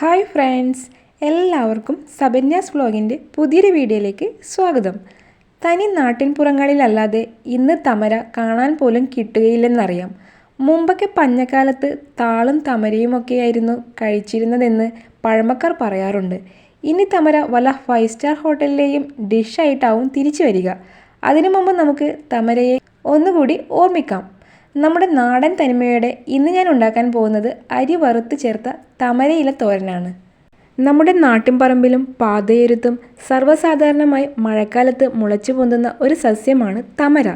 Hi friends എല്ലാവർക്കും സബന്യാസ് വ്ലോഗിന്റെ പുതിയൊരു വീഡിയോയിലേക്ക് സ്വാഗതം. തനി നാട്ടിൻപുറങ്ങളിലല്ലാതെ ഇന്ന് തമര കാണാൻ പോലും കിട്ടുകയില്ലെന്നറിയാം. മുമ്പൊക്കെ പഞ്ഞക്കാലത്ത് താളും തമരയുമൊക്കെയായിരുന്നു കഴിച്ചിരുന്നതെന്ന് പഴമക്കാർ പറയാറുണ്ട്. ഇനി തമര വല്ല ഫൈവ് സ്റ്റാർ ഹോട്ടലിലെയും ഡിഷായിട്ടാവും തിരിച്ചു വരിക. അതിനു മുമ്പ് നമുക്ക് തമരയെ ഒന്നുകൂടി ഓർമ്മിക്കാം. നമ്മുടെ നാടൻ തനിമയുടെ ഇന്ന് ഞാൻ ഉണ്ടാക്കാൻ പോകുന്നത് അരി വറുത്ത് ചേർത്ത തമരയില തോരനാണ്. നമ്മുടെ നാട്ടിൻപറമ്പിലും പാതയരുത്തും സർവസാധാരണമായി മഴക്കാലത്ത് മുളച്ചു പൊന്തുന്ന ഒരു സസ്യമാണ് തമര.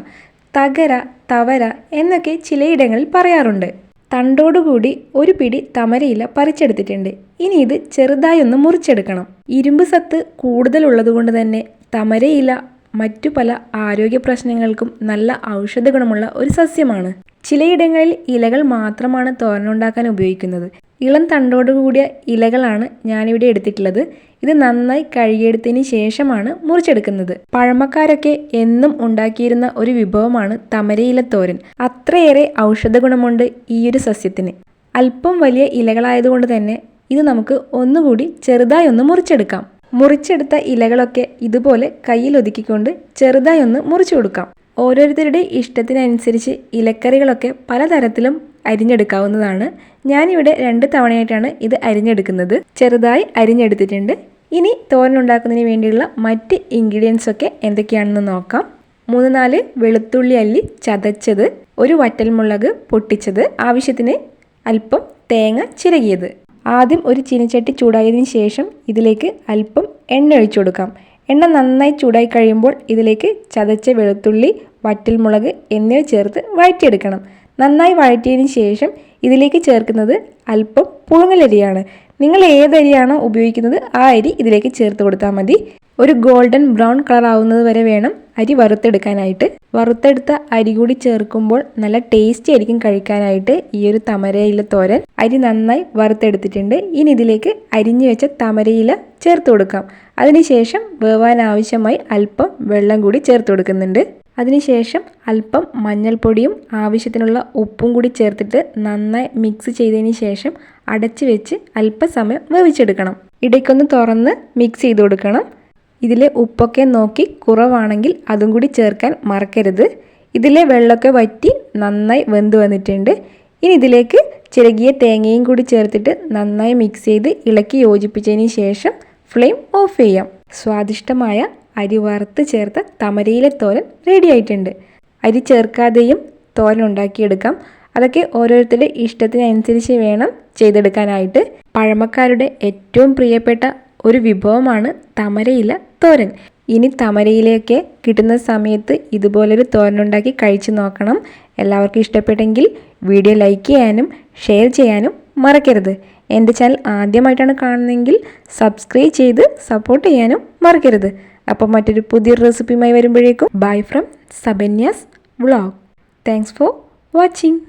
തകര തവര എന്നൊക്കെ ചിലയിടങ്ങളിൽ പറയാറുണ്ട്. തണ്ടോടുകൂടി ഒരു പിടി തമരയില പറിച്ചെടുത്തിട്ടുണ്ട്. ഇനി ഇത് ചെറുതായി ഒന്ന് മുറിച്ചെടുക്കണം. ഇരുമ്പ് സത്ത് കൂടുതലുള്ളതുകൊണ്ട് തന്നെ തമരയില മറ്റു പല ആരോഗ്യ പ്രശ്നങ്ങൾക്കും നല്ല ഔഷധ ഗുണമുള്ള ഒരു സസ്യമാണ്. ചിലയിടങ്ങളിൽ ഇലകൾ മാത്രമാണ് തോരനുണ്ടാക്കാൻ ഉപയോഗിക്കുന്നത്. ഇളം തണ്ടോടുകൂടിയ ഇലകളാണ് ഞാനിവിടെ എടുത്തിട്ടുള്ളത്. ഇത് നന്നായി കഴുകിയെടുത്തതിന് ശേഷമാണ് മുറിച്ചെടുക്കുന്നത്. പഴമക്കാരൊക്കെ എന്നും ഉണ്ടാക്കിയിരുന്ന ഒരു വിഭവമാണ് തമരയില തോരൻ. അത്രയേറെ ഔഷധ ഗുണമുണ്ട് ഈ ഒരു സസ്യത്തിന്. അല്പം വലിയ ഇലകളായതുകൊണ്ട് തന്നെ ഇത് നമുക്ക് ഒന്നുകൂടി ചെറുതായി ഒന്ന് മുറിച്ചെടുക്കാം. മുറിച്ചെടുത്ത ഇലകളൊക്കെ ഇതുപോലെ കയ്യിൽ ഒതുക്കിക്കൊണ്ട് ചെറുതായി ഒന്ന് മുറിച്ചു കൊടുക്കാം. ഓരോരുത്തരുടെ ഇഷ്ടത്തിനനുസരിച്ച് ഇലക്കറികളൊക്കെ പലതരത്തിലും അരിഞ്ഞെടുക്കാവുന്നതാണ്. ഞാനിവിടെ രണ്ട് തവണയായിട്ടാണ് ഇത് അരിഞ്ഞെടുക്കുന്നത്. ചെറുതായി അരിഞ്ഞെടുത്തിട്ടുണ്ട്. ഇനി തോരനുണ്ടാക്കുന്നതിന് വേണ്ടിയുള്ള മറ്റ് ഇൻഗ്രീഡിയൻസ് ഒക്കെ എന്തൊക്കെയാണെന്ന് നോക്കാം. മൂന്ന് നാല് വെളുത്തുള്ളി അല്ലി ചതച്ചത് ഒരു വറ്റൽമുളക് പൊട്ടിച്ചത് ആവശ്യത്തിന് അല്പം തേങ്ങ ചിരകിയത്. ആദ്യം ഒരു ചീനച്ചട്ടി ചൂടായതിനു ശേഷം ഇതിലേക്ക് അല്പം എണ്ണ ഒഴിച്ചു കൊടുക്കാം. എണ്ണ നന്നായി ചൂടായി കഴിയുമ്പോൾ ഇതിലേക്ക് ചതച്ച വെളുത്തുള്ളി വറ്റൽമുളക് എന്നിവ ചേർത്ത് വഴറ്റിയെടുക്കണം. നന്നായി വഴറ്റിയതിന് ശേഷം ഇതിലേക്ക് ചേർക്കുന്നത് അല്പം പുഴുങ്ങലരിയാണ്. നിങ്ങൾ ഏതരിയാണോ ഉപയോഗിക്കുന്നത് ആ അരി ഇതിലേക്ക് ചേർത്ത് കൊടുത്താൽ മതി. ഒരു ഗോൾഡൻ ബ്രൗൺ കളർ ആവുന്നത് വരെ വേണം അരി വറുത്തെടുക്കാനായിട്ട്. വറുത്തെടുത്ത അരി കൂടി ചേർക്കുമ്പോൾ നല്ല ടേസ്റ്റി ആയിരിക്കും കഴിക്കാനായിട്ട് ഈ ഒരു തമരയില തോരൻ. അരി നന്നായി വറുത്തെടുത്തിട്ടുണ്ട്. ഇനി ഇതിലേക്ക് അരിഞ്ഞു വെച്ച തമരയില ചേർത്ത് കൊടുക്കാം. അതിനുശേഷം വേവാൻ ആവശ്യമായി അല്പം വെള്ളം കൂടി ചേർത്ത് കൊടുക്കുന്നുണ്ട്. അതിനുശേഷം അല്പം മഞ്ഞൾപ്പൊടിയും ആവശ്യത്തിനുള്ള ഉപ്പും കൂടി ചേർത്തിട്ട് നന്നായി മിക്സ് ചെയ്തതിന് ശേഷം അടച്ചു വെച്ച് അല്പസമയം വേവിച്ചെടുക്കണം. ഇടയ്ക്കൊന്ന് തുറന്ന് മിക്സ് ചെയ്ത് കൊടുക്കണം. ഇതിലെ ഉപ്പൊക്കെ നോക്കി കുറവാണെങ്കിൽ അതും കൂടി ചേർക്കാൻ മറക്കരുത്. ഇതിലെ വെള്ളമൊക്കെ വറ്റി നന്നായി വെന്ത് വന്നിട്ടുണ്ട്. ഇനി ഇതിലേക്ക് ചിരകിയ തേങ്ങയും കൂടി ചേർത്തിട്ട് നന്നായി മിക്സ് ചെയ്ത് ഇളക്കി യോജിപ്പിച്ചതിന് ശേഷം ഫ്ലെയിം ഓഫ് ചെയ്യാം. സ്വാദിഷ്ടമായ അരി വറുത്ത് ചേർത്ത തമരയിലെ തോരൻ റെഡി ആയിട്ടുണ്ട്. അരി ചേർക്കാതെയും തോരൻ ഉണ്ടാക്കിയെടുക്കാം. അതൊക്കെ ഓരോരുത്തരുടെ ഇഷ്ടത്തിനനുസരിച്ച് വേണം ചെയ്തെടുക്കാനായിട്ട്. പഴമക്കാരുടെ ഏറ്റവും പ്രിയപ്പെട്ട ഒരു വിഭവമാണ് തമരയില തോരൻ. ഇനി തമരയിലേക്ക് കിട്ടുന്ന സമയത്ത് ഇതുപോലൊരു തോരനുണ്ടാക്കി കഴിച്ചു നോക്കണം. എല്ലാവർക്കും ഇഷ്ടപ്പെട്ടെങ്കിൽ വീഡിയോ ലൈക്ക് ചെയ്യാനും ഷെയർ ചെയ്യാനും മറക്കരുത്. എന്റെ ചാനൽ ആദ്യമായിട്ടാണ് കാണുന്നതെങ്കിൽ സബ്സ്ക്രൈബ് ചെയ്ത് സപ്പോർട്ട് ചെയ്യാനും മറക്കരുത്. അപ്പോൾ മറ്റൊരു പുതിയ റെസിപ്പിയുമായി വരുമ്പോഴേക്കും. ബൈ ഫ്രം സബന്യാസ് വ്ളോഗ് താങ്ക്സ് ഫോർ വാച്ചിങ്